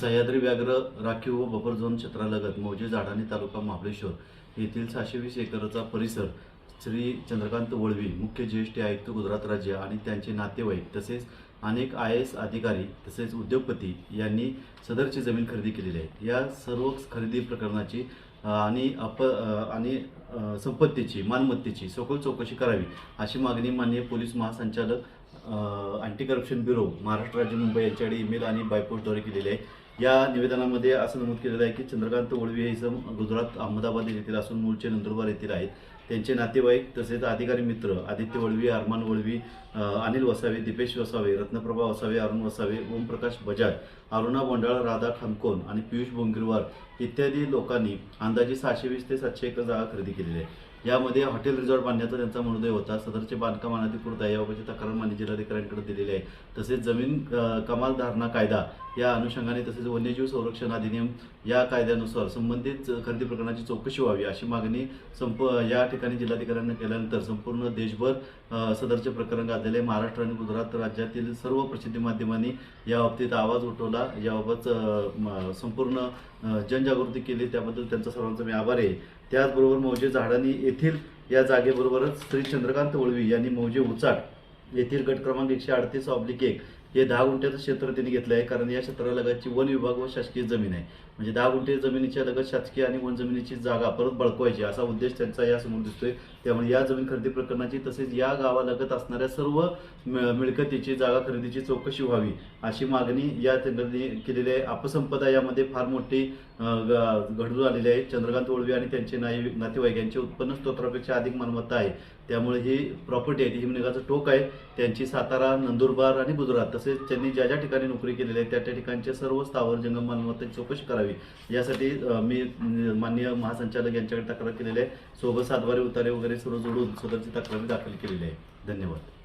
सह्याद्री व्याघ्र राखीव व बफर झोन क्षेत्रालगत मौजे झाडाणी तालुका महाबळेश्वर येथील सहाशे वीस एकरचा परिसर श्री चंद्रकांत वळवी मुख्य ज्येष्ठ आयुक्त गुजरात राज्य आणि त्यांचे नातेवाईक तसेच अनेक आय एस अधिकारी तसेच उद्योगपती यांनी सदरची जमीन खरेदी केलेली आहे. या सर्व खरेदी प्रकरणाची आणि अप आणि संपत्तीची मालमत्तेची सखोल चौकशी करावी अशी मागणी माननीय पोलीस महासंचालक अँटी करप्शन ब्युरो महाराष्ट्र राज्य मुंबई यांच्याकडे ईमेल आणि बायपोस्टद्वारे केलेली आहे. या निवेदनामध्ये असं नमूद केलेलं आहे की चंद्रकांत ओळवी हे इसम गुजरात अहमदाबाद येथील असून मूळचे नंदुरबार येथील आहेत. त्यांचे नातेवाईक तसेच अधिकारी मित्र आदित्य वळवी अरमान वळवी अनिल वसावे दीपेश वसावे रत्नप्रभा वसावे अरुण वसावे ओमप्रकाश बजाज अरुणा बोंडाळ राधा खामकोन आणि पियुष बोंगिरवार इत्यादी लोकांनी अंदाजे सहाशे वीस ते सातशे एकर जागा खरेदी केलेली आहे. यामध्ये हॉटेल रिझॉर्ट बांधण्याचा त्यांचा मनोदय होता. सदरचे बांधकाम अनधिकृत आहे याबाबतची तक्रार मान्य जिल्हाधिकाऱ्यांकडे दिलेली आहे. तसेच जमीन कमाल धारणा कायदा या अनुषंगाने तसेच वन्यजीव संरक्षण अधिनियम या कायद्यानुसार संबंधित खरेदी प्रकरणाची चौकशी व्हावी अशी मागणी संप या ठिकाणी जिल्हाधिकाऱ्यांना केल्यानंतर संपूर्ण देशभर सदरचे प्रकरण गाजलेले. आहे. महाराष्ट्र आणि गुजरात राज्यातील सर्व प्रसिद्धी माध्यमांनी याबाबतीत आवाज उठवला. याबाबत संपूर्ण जनजागृती केली. त्याबद्दल त्यांचा सर्वांचा मी आभार आहे. त्याचबरोबर मौजे झाडानी येथील या जागेबरोबरच श्री चंद्रकांत वळवी यांनी मौजे उचाट येथील गट क्रमांक एकशे अडतीस ऑब्लिक एक हे दहा गुंठ्याचं क्षेत्र त्यांनी घेतलं आहे. कारण या क्षेत्रालगतची वन विभाग व शासकीय जमीन आहे. म्हणजे दहा गुंठे जमिनीच्या लगत शासकीय आणि वन जमिनीची जागा परत बळकवायची असा उद्देश त्यांचा यासमोर दिसतोय. त्यामुळे या जमीन खरेदी प्रकरणाची तसेच या गावालगत असणाऱ्या सर्व मिळ- मिळकतीची जागा खरेदीची चौकशी व्हावी अशी मागणी या त्यांनी केलेली आहे. अपसंपदा यामध्ये फार मोठी ग- घडून आलेली आहे. चंद्रकांत ओळवी आणि त्यांचे नाई नातेवाईक यांचे उत्पन्न स्तोत्रापेक्षा अधिक मालमत्ता आहे. त्यामुळे ही प्रॉपर्टी आहे ती हिमनगाचं टोक आहे. त्यांची सातारा नंदुरबार आणि गुजरात तसेच त्यांनी ज्या ज्या ठिकाणी नोकरी केलेली आहे त्या त्या ठिकाणच्या सर्व स्थावर जंगम मालमत्ता चौकशी करावी. यासाठी मी माननीय महासंचालक यांच्याकडे तक्रार केलेली आहे. सोबत सातवारी उतारे वगैरे सर्व जोडून स्वतःची तक्रार दाखल केलेली आहे. धन्यवाद.